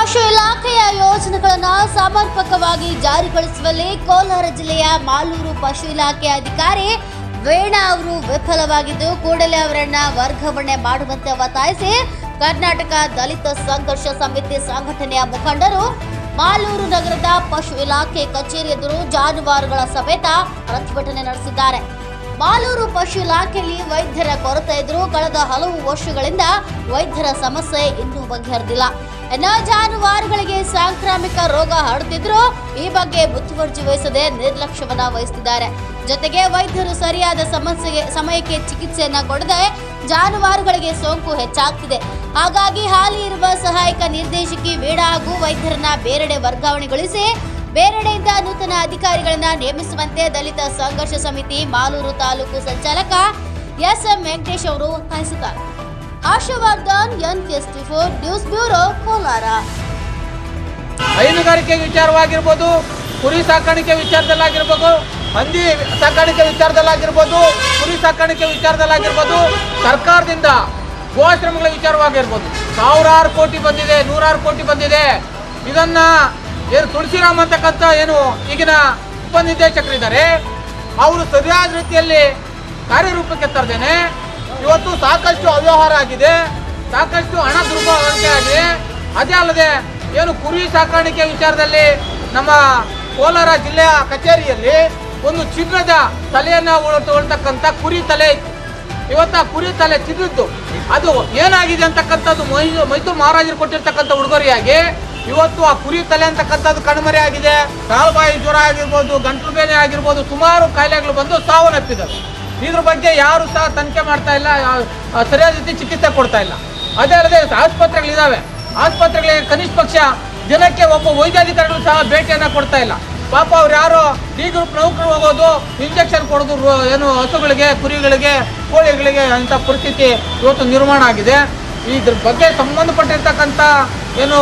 ಪಶು ಇಲಾಖೆಯ ಯೋಜನೆಗಳನ್ನು ಸಮರ್ಪಕವಾಗಿ ಜಾರಿಗೊಳಿಸುವಲ್ಲಿ ಕೋಲಾರ ಜಿಲ್ಲೆಯ ಮಾಲೂರು ಪಶು ಇಲಾಖೆ ಅಧಿಕಾರಿ ವೇಣಾ ಅವರು ವಿಫಲವಾಗಿದ್ದು, ಕೂಡಲೇ ಅವರನ್ನ ವರ್ಗಾವಣೆ ಮಾಡುವಂತೆ ಒತ್ತಾಯಿಸಿ ಕರ್ನಾಟಕ ದಲಿತ ಸಂಘರ್ಷ ಸಮಿತಿ ಸಂಘಟನೆಯ ಮುಖಂಡರು ಮಾಲೂರು ನಗರದ ಪಶು ಇಲಾಖೆ ಕಚೇರಿ ಎದುರು ಜಾನುವಾರುಗಳ ಸಮೇತ ಪ್ರತಿಭಟನೆ ನಡೆಸಿದ್ದಾರೆ. ಮಾಲೂರು ಪಶು ಇಲಾಖೆಯಲ್ಲಿ ವೈದ್ಯರ ಕೊರತೆ ಇದ್ರೂ ಕಳೆದ ಹಲವು ವರ್ಷಗಳಿಂದ ವೈದ್ಯರ ಸಮಸ್ಯೆ ಇನ್ನೂ ಬಗೆಹರಿದಿಲ್ಲ. ಇನ್ನ ಜಾನುವಾರುಗಳಿಗೆ ಸಾಂಕ್ರಾಮಿಕ ರೋಗ ಹರಡುತ್ತಿದ್ರು ಈ ಬಗ್ಗೆ ಮುತುವರ್ಜಿ ವಹಿಸದೆ ನಿರ್ಲಕ್ಷ್ಯವನ್ನ ವಹಿಸುತ್ತಿದ್ದಾರೆ. ಜೊತೆಗೆ ವೈದ್ಯರು ಸರಿಯಾದ ಸಮಸ್ಯೆಗೆ, ಸಮಯಕ್ಕೆ ಚಿಕಿತ್ಸೆಯನ್ನ ಕೊಡದೆ ಜಾನುವಾರುಗಳಿಗೆ ಸೋಂಕು ಹೆಚ್ಚಾಗ್ತಿದೆ. ಹಾಗಾಗಿ ಹಾಲಿ ಇರುವ ಸಹಾಯಕ ನಿರ್ದೇಶಕಿ ವೀಣಾ ಹಾಗೂ ವೈದ್ಯರನ್ನ ಬೇರೆಡೆ ವರ್ಗಾವಣೆಗೊಳಿಸಿ, ಬೇರೆಡೆಯಿಂದ ನೂತನ ಅಧಿಕಾರಿಗಳನ್ನ ನೇಮಿಸುವಂತೆ ದಲಿತ ಸಂಘರ್ಷ ಸಮಿತಿ ಮಾಲೂರು ತಾಲೂಕು ಸಂಚಾಲಕ ಎಸ್ ಎಂ ವೆಂಕಟೇಶ್ ಅವರು ಒತ್ತಾಯಿಸಿದ್ದಾರೆ Harshavardhan, N four, news bureau, Kolar. ಹೈನುಗಾರಿಕೆ ವಿಚಾರವಾಗಿರ್ಬೋದು, ಕುರಿ ಸಾಕಾಣಿಕೆ ವಿಚಾರದಲ್ಲಾಗಿರ್ಬೋದು, ಹಂದಿ ಸಾಕಾಣಿಕೆ ವಿಚಾರದಲ್ಲಾಗಿರ್ಬೋದು, ಕುರಿ ಸಾಕಾಣಿಕೆ ವಿಚಾರದಲ್ಲಾಗಿರ್ಬೋದು, ಸರ್ಕಾರದಿಂದ ಗೋಶ್ರಮಗಳ ವಿಚಾರವಾಗಿರ್ಬೋದು. ಸಾವಿರಾರು ಕೋಟಿ ಬಂದಿದೆ, ನೂರಾರು ಕೋಟಿ ಬಂದಿದೆ. ಇದನ್ನ ಏನು ತುಳಸಿರಾಮ್ ಅಂತಕ್ಕಂಥ ಏನು ಈಗಿನ ಉಪನಿರ್ದೇಶಕರಿದ್ದಾರೆ, ಅವರು ಸರಿಯಾದ ರೀತಿಯಲ್ಲಿ ಕಾರ್ಯರೂಪಕ್ಕೆ ತರದೇನೆ ಇವತ್ತು ಸಾಕಷ್ಟು ಅವ್ಯವಹಾರ ಆಗಿದೆ, ಸಾಕಷ್ಟು ಹಣ ದುರ್ಬಳಕೆ ಆಗಿದೆ. ಅದೇ ಅಲ್ಲದೆ ಏನು ಕುರಿ ಸಾಕಾಣಿಕೆ ವಿಚಾರದಲ್ಲಿ ನಮ್ಮ ಕೋಲಾರ ಜಿಲ್ಲೆಯ ಕಚೇರಿಯಲ್ಲಿ ಒಂದು ಚಿನ್ನದ ತಲೆಯನ್ನ ಉಳ್ತಕ್ಕಂಥ ಕುರಿ ತಲೆ ಇತ್ತು. ಇವತ್ತು ಆ ಕುರಿ ತಲೆ ಚಿನ್ನದ್ದು. ಅದು ಏನಾಗಿದೆ ಅಂತಕ್ಕಂಥದ್ದು ಮೈ ಮೈಸೂರು ಮಹಾರಾಜರು ಕೊಟ್ಟಿರ್ತಕ್ಕಂಥ ಉಡುಗೊರೆಯಾಗಿ ಇವತ್ತು ಆ ಕುರಿ ತಲೆ ಅಂತಕ್ಕಂಥದ್ದು ಕಣ್ಮರೆ ಆಗಿದೆ. ಕಾಲುಬಾಯಿ ಜ್ವರ ಆಗಿರ್ಬೋದು, ಗಂಟಲು ಬೇನೆ ಆಗಿರ್ಬೋದು, ಸುಮಾರು ಕಾಯಿಲೆಗಳು ಬಂದು ಸಾವನ್ನಪ್ಪಿದ್ದಾರೆ ಇದ್ರ ಬಗ್ಗೆ ಯಾರು ಸಹ ತನಿಖೆ ಮಾಡ್ತಾ ಇಲ್ಲ ಸರಿಯಾದ ರೀತಿ ಚಿಕಿತ್ಸೆ ಕೊಡ್ತಾ ಇಲ್ಲ. ಅದೇ ಅಲ್ಲದೆ ಆಸ್ಪತ್ರೆಗಳಿದ್ದಾವೆ ಆಸ್ಪತ್ರೆಗಳಿಗೆ ಕನಿಷ್ಠ ಪಕ್ಷ ಜನಕ್ಕೆ ಒಬ್ಬ ವೈದ್ಯಾಧಿಕಾರಿಗಳು ಸಹ ಭೇಟಿಯನ್ನು ಕೊಡ್ತಾ ಇಲ್ಲ. ಪಾಪ ಅವ್ರು ಯಾರೋ ಡಿ ಗ್ರೂಪ್ ನೌಕರು ಹೋಗೋದು, ಇಂಜೆಕ್ಷನ್ ಕೊಡೋದು ಏನು ಹಸುಗಳಿಗೆ, ಕುರಿಗಳಿಗೆ, ಕೋಳಿಗಳಿಗೆ ಅಂತ ಪರಿಸ್ಥಿತಿ ಇವತ್ತು ನಿರ್ಮಾಣ ಆಗಿದೆ. ಇದ್ರ ಬಗ್ಗೆ ಸಂಬಂಧಪಟ್ಟಿರ್ತಕ್ಕಂಥ ಏನು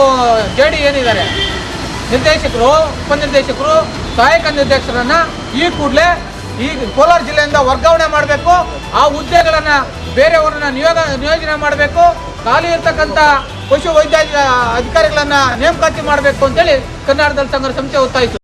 ಜೆ ಡಿ ಏನಿದ್ದಾರೆ, ನಿರ್ದೇಶಕರು, ಉಪನಿರ್ದೇಶಕರು, ಸಹಾಯಕ ನಿರ್ದೇಶಕರನ್ನ ಈ ಕೂಡಲೇ ಈ ಕೋಲಾರ ಜಿಲ್ಲೆಯಿಂದ ವರ್ಗಾವಣೆ ಮಾಡಬೇಕು. ಆ ಹುದ್ದೆಗಳನ್ನು ಬೇರೆಯವರನ್ನ ನಿಯೋಗ ನಿಯೋಜನೆ ಮಾಡಬೇಕು. ಖಾಲಿ ಇರ್ತಕ್ಕಂಥ ಪಶು ವೈದ್ಯ ಅಧಿಕಾರಿಗಳನ್ನ ನೇಮಕಾತಿ ಮಾಡಬೇಕು ಅಂತೇಳಿ ಕರ್ನಾಟಕದಲ್ಲಿ ಸಂಘ ಸಂಸ್ಥೆ ಒತ್ತಾಯಿತು